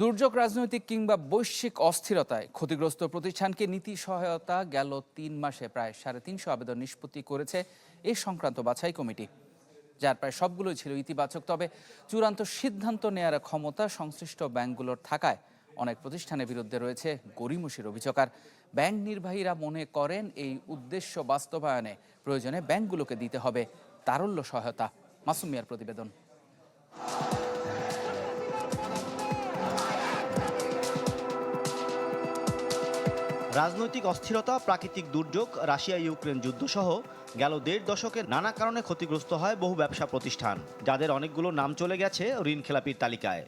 দুর্যোগ রাজনৈতিক কিংবা বৈশ্বিক অস্থিরতায় ক্ষতিগ্রস্ত প্রতিষ্ঠানকে নীতি সহায়তা গেল তিন মাসে প্রায় সাড়ে তিনশো আবেদন নিষ্পত্তি করেছে এই সংক্রান্ত বাছাই কমিটি। যার প্রায় সবগুলোই ছিল ইতিবাচক, তবে চূড়ান্ত সিদ্ধান্ত নেয়ার ক্ষমতা সংশ্লিষ্ট ব্যাংকগুলোর থাকায় অনেক প্রতিষ্ঠানের বিরুদ্ধে রয়েছে গরিমসির অভিযোগ। আর ব্যাংক নির্বাহীরা মনে করেন এই উদ্দেশ্য বাস্তবায়নে প্রয়োজনে ব্যাংকগুলোকে দিতে হবে তারল্য সহায়তা। মাসুমিয়ার প্রতিবেদন। রাজনৈতিক অস্থিরতা, প্রাকৃতিক দুর্যোগ রাশিয়া ইউক্রেন যুদ্ধসহ গেল দেড় দশকের নানা কারণে ক্ষতিগ্রস্ত হয় বহু ব্যবসা প্রতিষ্ঠান, যাদের অনেকগুলো নাম চলে গেছে ঋণ খেলাপির তালিকায়।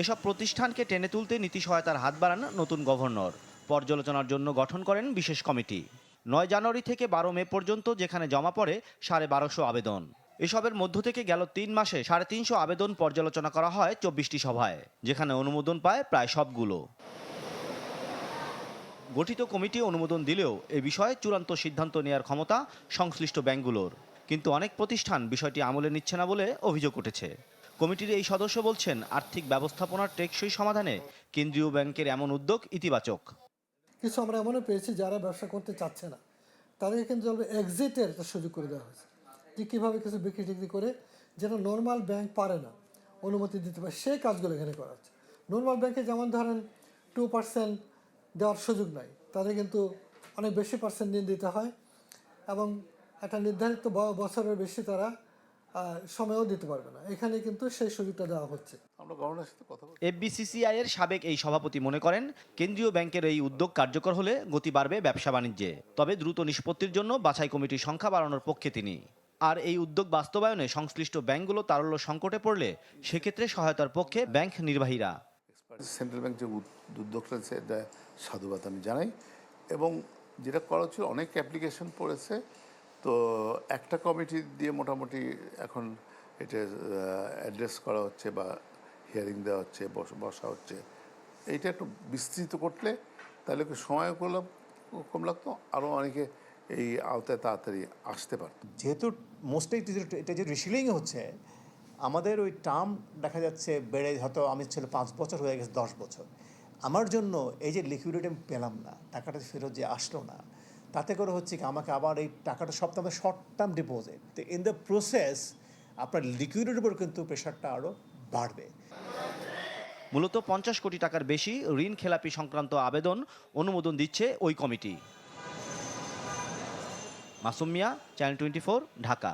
এসব প্রতিষ্ঠানকে টেনে তুলতে নীতি সহায়তার হাত বাড়ান নতুন গভর্নর। পর্যালোচনার জন্য গঠন করেন বিশেষ কমিটি। নয় জানুয়ারি থেকে বারো মে পর্যন্ত যেখানে জমা পড়ে সাড়ে বারোশো আবেদন। এসবের মধ্য থেকে গেল তিন মাসে সাড়ে তিনশো আবেদন পর্যালোচনা করা হয় চব্বিশটি সভায়, যেখানে অনুমোদন পায় প্রায় সবগুলো। গঠিত কমিটি অনুমোদন দিলেও এ বিষয়ে চূড়ান্ত সিদ্ধান্ত নেওয়ার ক্ষমতা সংশ্লিষ্ট ব্যাংকগুলোর কিন্তু অনেক প্রতিষ্ঠান বিষয়টি আমলে নিচ্ছে না বলে অভিযোগ উঠেছে। কমিটির এই সদস্য বলছেন, আর্থিক ব্যবস্থাপনার টেকসই সমাধানে কেন্দ্রীয় ব্যাংকের এমন উদ্যোগ ইতিবাচক। কিছু আমরা এমনও পেয়েছি যারা ব্যবসা করতে চাচ্ছে না। তাদেরকে কিন্তু এক্সিটের একটা সুযোগ করে দেওয়া হয়েছে। যে কীভাবে কিছু বিক্রি টিক্রি করে যেটা নর্মাল ব্যাংক পারে না, অনুমতি দিতে পারে, সেই কাজগুলো এখানে করা হচ্ছে। নর্মাল ব্যাংকে যেমন ধরেন টু পার্সেন্ট দেওয়ার সুযোগ নাই। তাদের কিন্তু অনেক বেশি পার্সেন্ট ঋণ দিতে হয় এবং একটা নির্ধারিত ব- বছরের বেশি তারা সময়ও দিতে পারবে না। এখানে কিন্তু সেই সুযোগটা দেওয়া হচ্ছে। আমরা গভর্নরের সাথে কথা এফবিসিসিআই এর সাবেক এই সভাপতি মনে করেন কেন্দ্রীয় ব্যাংকের এই উদ্যোগ কার্যকর হলে গতি বাড়বে ব্যবসা বাণিজ্যে তবে দ্রুত নিষ্পত্তির জন্য বাছাই কমিটির সংখ্যা বাড়ানোর পক্ষে তিনি। আর এই উদ্যোগ বাস্তবায়নে সংশ্লিষ্ট ব্যাংকগুলো তারল্য সংকটে পড়লে সেক্ষেত্রে সহায়তার পক্ষে ব্যাংক নির্বাহীরা। সেন্ট্রাল ব্যাংক যে উদ- উদ্যোগটা আছে এটা সাধুবাদ আমি জানাই। এবং যেটা করা হচ্ছিল অনেক অ্যাপ্লিকেশন পড়েছে। তো একটা কমিটি দিয়ে মোটামুটি এখন এটা অ্যাড্রেস করা হচ্ছে বা হিয়ারিং দেওয়া হচ্ছে বস- বসা হচ্ছে। এইটা একটু বিস্তৃত করলে তাহলে কি সময় করলাম কম লাগতো আরও অনেকে এই আওতায় তাড়াতাড়ি আসতে পারতো। যেহেতু মোস্টলি এটা যে রিসিলিং হচ্ছে আমাদের ওই টার্ম দেখা যাচ্ছে বেড়ে হয়তো আমি ছিল পাঁচ বছর হয়ে গেছে, দশ বছর। আমার জন্য এই যে লিকুইডিটি আমি পেলাম না, টাকাটা ফেরত যে আসলো না, তাতে করে হচ্ছে কি আমাকে আবার এই টাকাটা সব তো শর্ট টার্ম ডিপোজিট তো ইন দ্য প্রসেস আপনার লিকুইডিটির উপর কিন্তু প্রেশারটা আরও বাড়বে। মূলত পঞ্চাশ কোটি টাকার বেশি ঋণ খেলাপি সংক্রান্ত আবেদন অনুমোদন দিচ্ছে ওই committee. Masum Mia channel twenty Dhaka.